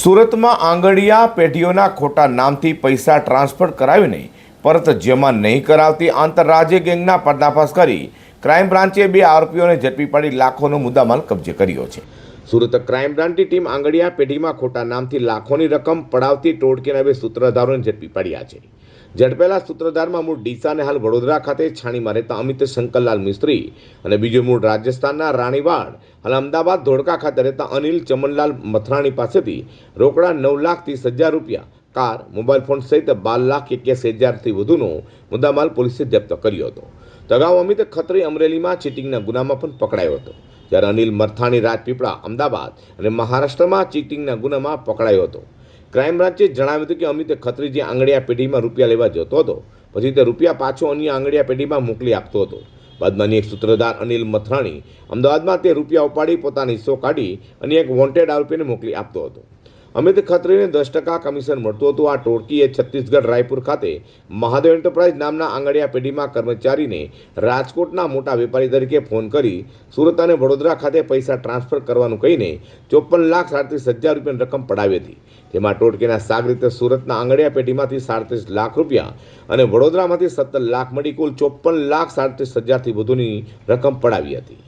સુરતમાં આંગડિયા પેઢીઓના ખોટા નામથી પૈસા ટ્રાન્સફર કરાવીને પરત જમા નહીં કરાવતી આંતરરાજ્ય ગેંગના પર્દાફાશ કરી ક્રાઇમ બ્રાન્ચે બે આરોપીઓને ઝડપી પાડી લાખોનો મુદ્દામાલ કબજે કર્યો છે. સુરત ક્રાઇમ બ્રાન્ચની ટીમ આંગડિયા પેઢીમાં ખોટા નામથી લાખોની રકમ પડાવતી ટોળકીના બે સૂત્રધારોને ઝડપી પાડ્યા છે. ઝડપેલા સૂત્રધારમાં મૂળ ડીસાને હાલ વડોદરા ખાતે છાણીમાં રહેતા અમિત શંકરલાલ મિસ્ત્રી અને બીજો મૂળ રાજસ્થાનના રાણીવાડ, હાલ અમદાવાદ, ધોળકા ખાતે રહેતા અનિલ ચમનલાલ મથરાણી પાસેથી રોકડા નવ લાખ ત્રીસ હજાર રૂપિયા, કાર, મોબાઈલ ફોન સહિત બાર લાખ એક્યાસી હજારથી વધુનો મુદ્દામાલ પોલીસે જપ્ત કર્યો હતો. તો અગાઉ અમિત ખત્રી અમરેલીમાં ચીટિંગના ગુનામાં પણ પકડાયો હતો. જ્યારે અનિલ મરથાણી રાજપીપળા અમદાવાદ અને મહારાષ્ટ્રમાં ચીટિંગના ગુનામાં પકડાયો હતો. ક્રાઇમ બ્રાન્ચે જણાવ્યું હતું કે અમિત ખત્રીજી આંગળીયા પેઢીમાં રૂપિયા લેવા જતો હતો, પછી તે રૂપિયા પાછો અન્ય આંગળીયા પેઢીમાં મોકલી આપતો હતો. બાદમાં એક સૂત્રધાર અનિલ મથરાણી અમદાવાદમાં તે રૂપિયા ઉપાડી પોતાની હિસ્સો કાઢી અને એક વોન્ટેડ આરોપીને મોકલી આપતો હતો. અમિત ખત્રીને દસ ટકા કમિશન મળતું હતું. આ ટોળકીએ છત્તીસગઢ રાયપુર ખાતે મહાદેવ એન્ટરપ્રાઇઝ નામના આંગડિયા પેઢીમાં કર્મચારીને રાજકોટના મોટા વેપારી તરીકે ફોન કરી સુરત અને વડોદરા ખાતે પૈસા ટ્રાન્સફર કરવાનું કહીને ચોપન લાખ સાડત્રીસ હજાર રૂપિયાની રકમ પડાવી હતી. તેમાં ટોળકીના સાગરીતે સુરતના આંગડિયા પેઢીમાંથી સાડત્રીસ લાખ રૂપિયા અને વડોદરામાંથી સત્તર લાખ મળી કુલ ચોપન લાખ સાડત્રીસ હજારથી વધુની રકમ પડાવી હતી.